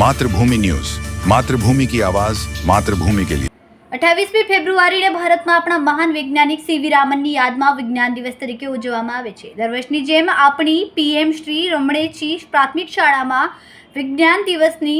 Mathrubhumi news. Mathrubhumi કી આવાજ, માતૃભૂમિ કે લીએ અઠાવીસમી ફેબ્રુઆરીને ભારતમાં આપણા મહાન વૈજ્ઞાનિક સીવી રામનની યાદમાં વિજ્ઞાન દિવસ તરીકે ઉજવવામાં આવે છે. દર વર્ષની જેમ આપણી પીએમ શ્રી રમણેજી પ્રાથમિક શાળામાં વિજ્ઞાન દિવસની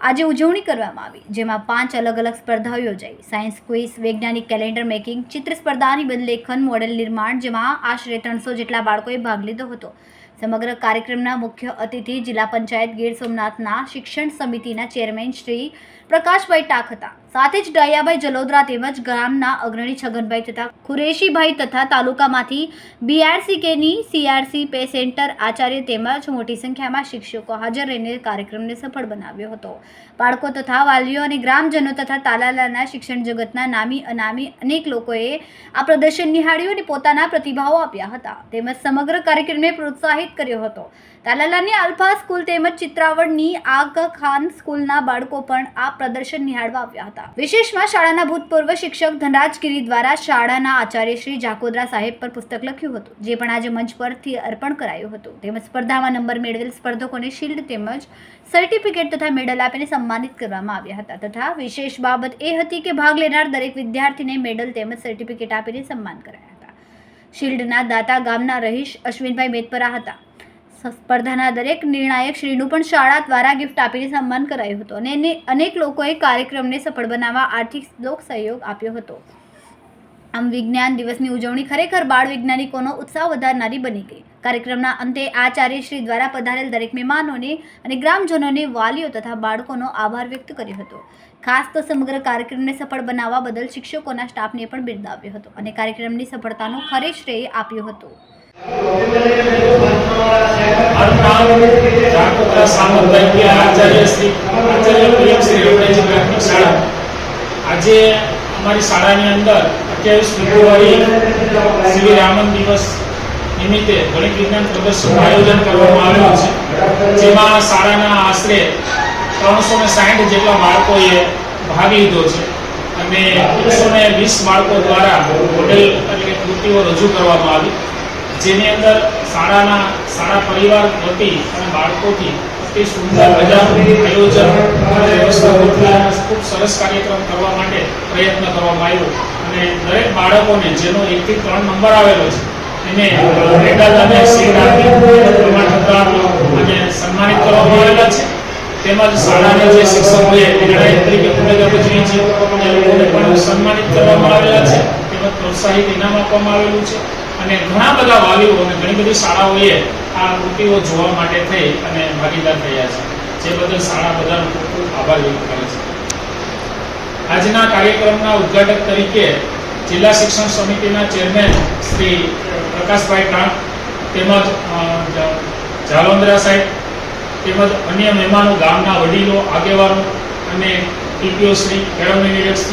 આજે ઉજવણી કરવામાં આવી, જેમાં પાંચ અલગ અલગ સ્પર્ધાઓ યોજાઈ. સાયન્સ ક્વિઝ, વૈજ્ઞાનિક કેલેન્ડર મેકિંગ, ચિત્ર સ્પર્ધાની બદલેખન લેખન મોડેલ નિર્માણ, જેમાં આશરે ત્રણસો જેટલા બાળકોએ ભાગ લીધો હતો. સમગ્ર કાર્યક્રમના મુખ્ય અતિથિ જિલ્લા પંચાયત ગીર સોમનાથના શિક્ષણ સમિતિના ચેરમેન શ્રી પ્રકાશભાઈ ટાક હતા સાથે જ ડાયાભાઈ જલોદરા તેમજ ગામના અગ્રણી છગનભાઈ તથા કુરેશીભાઈ તથા તાલુકામાંથી બીઆરસીકેની સીઆરસી પે સેન્ટર આચાર્ય તેમજ મોટી સંખ્યામાં શિક્ષકો હાજર રહીને કાર્યક્રમને સફળ બનાવ્યો હતો. બાળકો તથા વાલીઓ અને ગ્રામજનો તથા તાલાલાના શિક્ષણ જગતના નામી અનામી અનેક લોકોએ આ પ્રદર્શન નિહાળ્યું અને પોતાના પ્રતિભાવો આપ્યા હતા. તેમજ સમગ્ર કાર્યક્રમને પ્રોત્સાહિત કર્યો હતો. તાલાલાની આલ્ફા સ્કૂલ તેમજ ચિત્રાવળની આગ ખાન સ્કૂલના બાળકો પણ આ પ્રદર્શન નિહાળવા આવ્યા હતા. વિશેષમાં શાળાના ભૂતપૂર્વ શિક્ષક ધનરાજગીરી દ્વારા શાળાના આચાર્ય શ્રી જાકોદરા સાહેબ પર પુસ્તક લખ્યું હતું, જે પણ આજે મંચ પરથી અર્પણ કરાયું હતું. તેમજ સ્પર્ધામાં નંબર મેળવેલ સ્પર્ધકોને શિલ્ડ તેમજ સર્ટિફિકેટ તથા મેડલ આપીને સન્માનિત કરવામાં આવ્યા હતા. તથા વિશેષ બાબત એ હતી કે ભાગ લેનાર દરેક વિદ્યાર્થીને મેડલ તેમજ સર્ટિફિકેટ આપીને સન્માન કરાયા હતા. શિલ્ડના દાતા ગામના રહીશ અશ્વિનભાઈ મેદપરા હતા. સ્પર્ધાના દરેક નિર્ણાયક શ્રીનું પણ શાળા દ્વારા ગિફ્ટ આપીને સન્માન કરાયું હતું અને એને અનેક લોકોએ કાર્યક્રમને સફળ બનાવવા આર્થિક લોક સહયોગ આપ્યો હતો. આમ વિજ્ઞાન દિવસની ઉજવણી ખરેખર બાળ વૈજ્ઞાનિકોનો ઉત્સાહ વધારનારી બની ગઈ. કાર્યક્રમના અંતે આચાર્ય શ્રી દ્વારા પધારેલ દરેક મહેમાનોને અને ગ્રામજનોને વાલીઓ તથા બાળકોનો આભાર વ્યક્ત કર્યો હતો. ખાસ તો સમગ્ર કાર્યક્રમને સફળ બનાવવા બદલ શિક્ષકોના સ્ટાફને પણ બિરદાવ્યો હતો અને કાર્યક્રમની સફળતાનો ખરે શ્રેય આપ્યો હતો. મારું નામ જાગૃતા સામંત તરીકે આચાર્ય શ્રી આચાર્ય પ્રિયમ શાળા આજે અમારી શાળાની અંદર અઠ્યાવીસ ફેબ્રુઆરી શ્રી રામન દિવસ નિમિત્તે ગણિત વિજ્ઞાન પ્રદર્શનનું આયોજન કરવામાં આવેલું છે. જેમાં શાળાના આશરે ત્રણસો ને સાઠ જેટલા બાળકોએ ભાગ લીધો છે અને એકસો ને વીસ બાળકો દ્વારા મોડેલ એટલે કૃતિઓ રજૂ કરવામાં આવી. જેની અંદર શાળાના શાળા પરિવાર વતી અને બાળકોથી તે સુંદર મજાનું આયોજન અને વ્યવસ્થા ખૂબ સરસ કાર્યક્રમ કરવા માટે પ્રયત્ન કરવામાં આવ્યો. અને દરેક બાળકોને જેનો એકથી ત્રણ નંબર આવેલો છે એને મેડલ અને શીલ્ડ આપી સન્માનિત કરવામાં આવેલા છે. તેમજ શાળાના જે શિક્ષકોએ નિર્ણાયક તરીકે ભૂમિકા ભજવી છે એ લોકોને પણ સન્માનિત કરવામાં આવેલા છે. તેમજ પ્રોત્સાહિત ઇનામ આપવામાં આવેલું છે. અને ઘણા બધા વાલીઓ અને ઘણી બધી શાળાઓએ આ કૃતિઓ જોવા માટે થઈ અને ભાગીદાર થયા છે. જે બદલ શાળા બધાનો ખૂબ ખૂબ આભાર વ્યક્ત કરે છે. આજના કાર્યક્રમના ઉદ્ઘાટક તરીકે જિલ્લા શિક્ષણ સમિતિના ચેરમેન શ્રી પ્રકાશભાઈ કાંત તેમજ જાલંદરા સાહેબ, તેમજ અન્ય મહેમાનો, ગામના વડીલો, આગેવાનો અને ટીપીઓ શ્રી કેળવણી નિરીક્ષક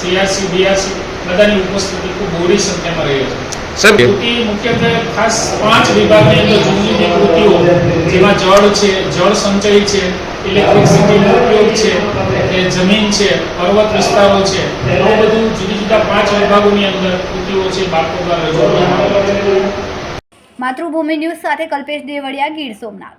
સીઆરસી, બીઆરસી બધાની ઉપસ્થિતિ ખૂબ બહોળી સંખ્યામાં રહી છે. સાહેબ મુખ્યત્વે ખાસ પાંચ વિભાગની અંદર જુદી જુદી કૃતિઓ જેમાં જળ છે જળ સંચય છે ઇલેક્ટ્રિસિટીનો ઉપયોગ છે કે જમીન છે પર્વત વિસ્તારો છે એવું બધું જુદી જુદા પાંચ વિભાગોની અંદર કૃતિઓ છે બાળકો દ્વારા રજૂ કરવામાં આવે છે. માતૃભૂમિ ન્યૂઝ સાથે કલ્પેશ દેવડિયા ગીર સોમનાથ.